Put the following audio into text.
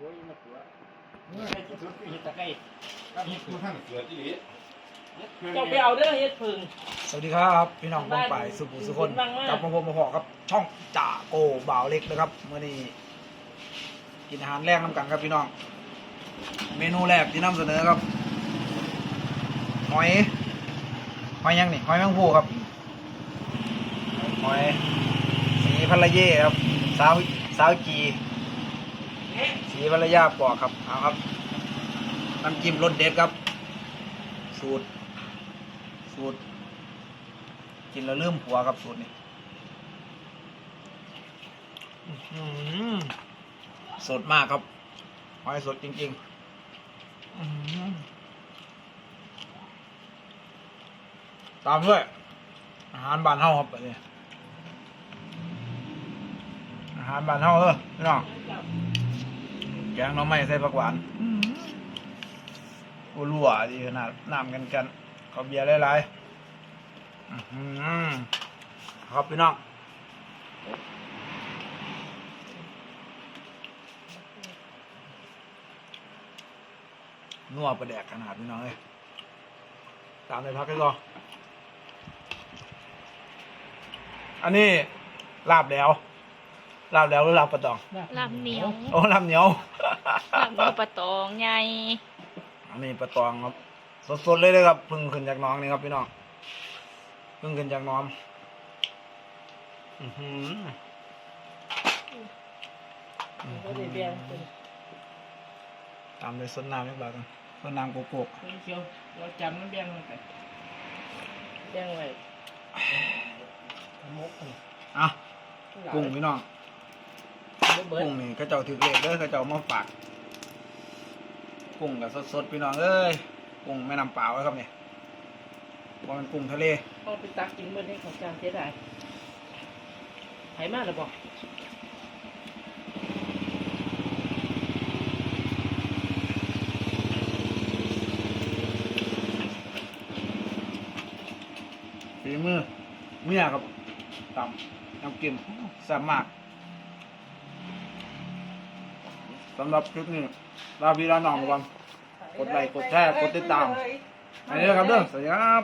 โอ้ยมาตัวเมื่อไหร่ที่สุดคือเห็ดตะไคร้กับเห็ดผู้ท่านเสือที่หลีเจ้าไปเอาเด้อเห็ดพึ่งสวัสดีครับพี่น้องป้องไปสุขุสุคนบ้างมากกลับมาพบมาพอครับช่องจ่าโกบ่าวเล็กนะครับเมื่อนี้กินอาหารแรกน้ำกันครับพี่น้อง เมนูแรกที่นำเสนอครับหอยหอยยังนี่หอยแมงภูครับหอยสีพะระเย่ครับสาวสาวจี สีพะระยาปอกครับเอาครับน้ำจิ้มรสเด็ดครับ สูตร สูตร กินแล้วเริ่มผัวครับสูตรนี้สดมากครับหอยสดจริงๆ ตามด้วย อาหารบานเฮาครับอันนี้อาหารบานเฮาเออน้อง กงหน้องไม้ใส่ผักหวานอื้อหือโอ้รั่วดีขนาดน้ำกันกันขอเบียร์หลายๆอื้อหือครับพี่น้องนัวประแดกขนาดพี่น้องเลยตามเลยพักกันก่อนอันนี้ลาบแล้ว ลาบแล้วหรือลาบปลาตองลาบเหนียวโอ้ลาบเหนียวลาบเหนียวปลาตองใหญ่อันนี้ปลาตองครับ สดๆเลยเลยครับเพึ่งขึ้นจากหน้องนี่ครับพี่น้องเพึ่งขึ้นจากหน้องอือหือก็ได้เบี้ยเป็นตามเลยสดน้ำนิดบาทกันสดน้ำโกโก้เชียวเราจำมันเบี้ยมันไปเบี้ยไว้มุกนี่อะกุ้งพี่น้องเบิด กุ้งนี่กระเจ้าถือเลขเด้อกระเจ้ามาฝากกุ้งกับสดๆพี่น้องเอ้ยกุ้งแม่น้ำเปล่าครับเนี่ยว่ามันกุ้งทะเลเอาไปตักกินเบิดให้ของจางเสียดายไหมาหรือเปล่าฝีมือเมียครับตำน้ำกินแซ่บมาก สำหรับคลิปนี้ลาพี่ลาน้องก่อนกดไลค์กดแชร์กดติดตามอันนี้นะครับเด้อสวัสดีครับ